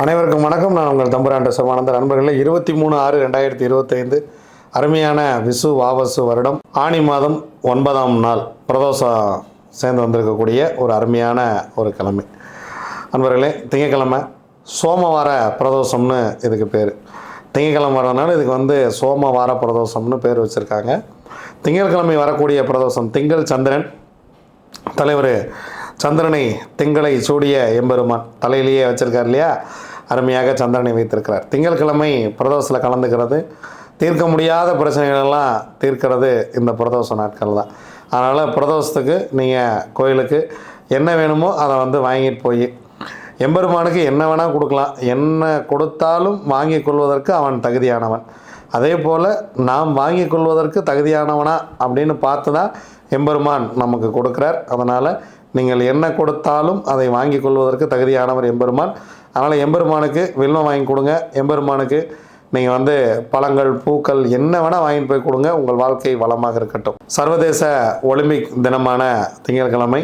அனைவருக்கும் வணக்கம். நான் உங்கள் தம்புராண்ட சமானந்த நண்பர்களே. இருபத்தி மூணு ஆறு ரெண்டாயிரத்தி இருபத்தைந்து அருமையான விசு வாவசு வருடம். ஆணி மாதம் ஒன்பதாம் நாள் பிரதோஷம் சேர்ந்து வந்திருக்கக்கூடிய ஒரு அருமையான ஒரு கிழமை. நண்பர்களே திங்கக்கிழமை சோமவார பிரதோஷம்னு இதுக்கு பேர். திங்கக்கிழமை வரதுனால இதுக்கு வந்து சோமவார பிரதோஷம்னு பேர் வச்சுருக்காங்க. திங்கட்கிழமை வரக்கூடிய பிரதோஷம் திங்கள் சந்திரன். தலைவர் சந்திரனை திங்களை சூடிய எம்பெருமான். தலையிலேயே வச்சுருக்கார் இல்லையா? அருமையாக சந்திரனை வைத்திருக்கிறார். திங்கட்கிழமை பிரதோஷத்தில் கலந்துக்கிறது. தீர்க்க முடியாத பிரச்சனைகளெல்லாம் தீர்க்கிறது இந்த பிரதோஷ நாட்கள் தான். அதனால் பிரதோஷத்துக்கு நீங்கள் கோயிலுக்கு என்ன வேணுமோ அதை வந்து வாங்கிட்டு போய் எம்பெருமானுக்கு என்ன வேணால் கொடுக்கலாம். என்ன கொடுத்தாலும் வாங்கி கொள்வதற்கு அவன் தகுதியானவன். அதே போல் நாம் வாங்கி கொள்வதற்கு தகுதியானவனா அப்படின்னு பார்த்து தான் எம்பெருமான் நமக்கு கொடுக்குறார். அதனால் நீங்கள் என்ன கொடுத்தாலும் அதை வாங்கி கொள்வதற்கு தகுதியானவர் எம்பெருமான். அதனால் எம்பெருமானுக்கு வில்வம் வாங்கி கொடுங்க. எம்பெருமானுக்கு நீங்கள் வந்து பழங்கள் பூக்கள் என்ன வேணால் வாங்கிட்டு போய் கொடுங்க. உங்கள் வாழ்க்கை வளமாக இருக்கட்டும். சர்வதேச ஒலிம்பிக் தினமான திங்கட்கிழமை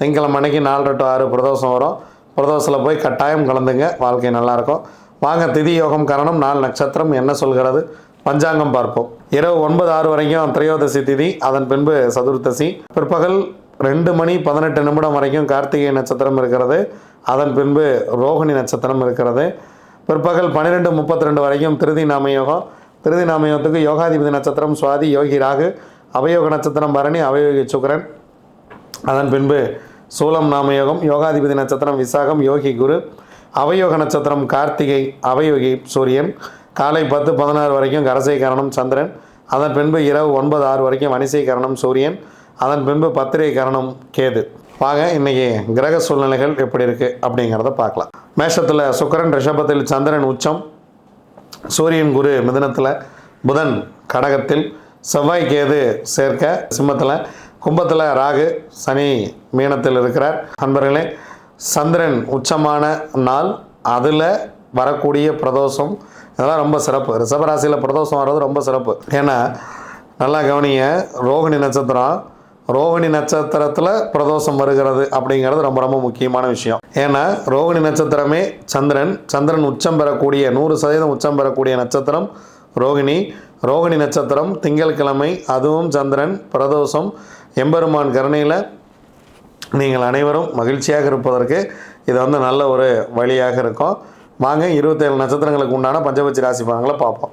திங்கட்கிழமை அன்னைக்கு நாலு டு ஆறு பிரதோஷம் வரும். பிரதோஷத்தில் போய் கட்டாயம் கலந்துங்க. வாழ்க்கை நல்லாயிருக்கும் வாங்க திதி யோகம் காரணம் நாலு நட்சத்திரம். என்ன சொல்கிறது? பஞ்சாங்கம் பார்ப்போம். இரவு ஒன்பது ஆறு வரைக்கும் திரையோதசி திதி. அதன் பின்பு சதுர்த்தசி. பிற்பகல் ரெண்டு மணி பதினெட்டு நிமிடம் வரைக்கும் கார்த்திகை நட்சத்திரம் இருக்கிறது. அதன் பின்பு ரோகிணி நட்சத்திரம் இருக்கிறது. பிற்பகல் பன்னிரெண்டு முப்பத்தி ரெண்டு வரைக்கும் திருதி நாமயோகம். திருதி நாமயோகத்துக்கு யோகாதிபதி நட்சத்திரம் சுவாதி யோகி ராகு அவயோக நட்சத்திரம் பரணி அவயோகி சுக்கரன். அதன் பின்பு சூலம் நாமயோகம் யோகாதிபதி நட்சத்திரம் விசாகம் யோகி குரு அவயோக நட்சத்திரம் கார்த்திகை அவயோகி சூரியன். காலை பத்து பதினாறு வரைக்கும் கரசை கரணம் சந்திரன். அதன் பின்பு இரவு ஒன்பது ஆறு வரைக்கும் வனிசை கரணம் சூரியன். அதன் பின்பு பத்திரிகை கரணம் கேது. வாங்க இன்னைக்கு கிரக சூழ்நிலைகள் எப்படி இருக்குது அப்படிங்கிறத பார்க்கலாம். மேஷத்தில் சுக்கரன் ரிஷபத்தில் சந்திரன் உச்சம். சூரியன் குரு மிதுனத்தில் புதன் கடகத்தில். செவ்வாய் கேது சேர்க்க சிம்மத்தில். கும்பத்தில் ராகு சனி மீனத்தில் இருக்கிறார். நண்பர்களே சந்திரன் உச்சமான நாள். அதில் வரக்கூடிய பிரதோஷம் இதெல்லாம் ரொம்ப சிறப்பு. ரிஷபராசியில் பிரதோஷம் வர்றது ரொம்ப சிறப்பு. ஏன்னா நல்லா கவனிங்க ரோகிணி நட்சத்திரம் ரோகிணி நட்சத்திரத்தில் பிரதோஷம் வருகிறது அப்படிங்கிறது ரொம்ப ரொம்ப முக்கியமான விஷயம். ஏன்னா ரோகிணி நட்சத்திரமே சந்திரன் சந்திரன் உச்சம் பெறக்கூடிய நூறு சதவீதம் உச்சம் பெறக்கூடிய நட்சத்திரம் ரோகிணி. ரோகிணி நட்சத்திரம் திங்கட்கிழமை அதுவும் சந்திரன் பிரதோஷம் எம்பெருமான் கருணையில் நீங்கள் அனைவரும் மகிழ்ச்சியாக இருப்பதற்கு இது வந்து நல்ல ஒரு வழியாக இருக்கும். வாங்க இருபத்தேழு நட்சத்திரங்களுக்கு உண்டான பஞ்சபட்சி ராசி பலன்களை பார்ப்போம்.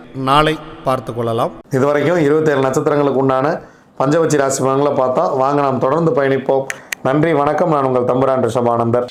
நாளை பார்த்து கொள்ளலாம். இதுவரைக்கும் இருபத்தேழு நட்சத்திரங்களுக்கு உண்டான பஞ்சவச்சி ராசி பலன்களை பார்த்தா வாங்க நாம் தொடர்ந்து பயணிப்போம். நன்றி வணக்கம். நான் உங்கள் தம்புரான் ரிஷபானந்தர்.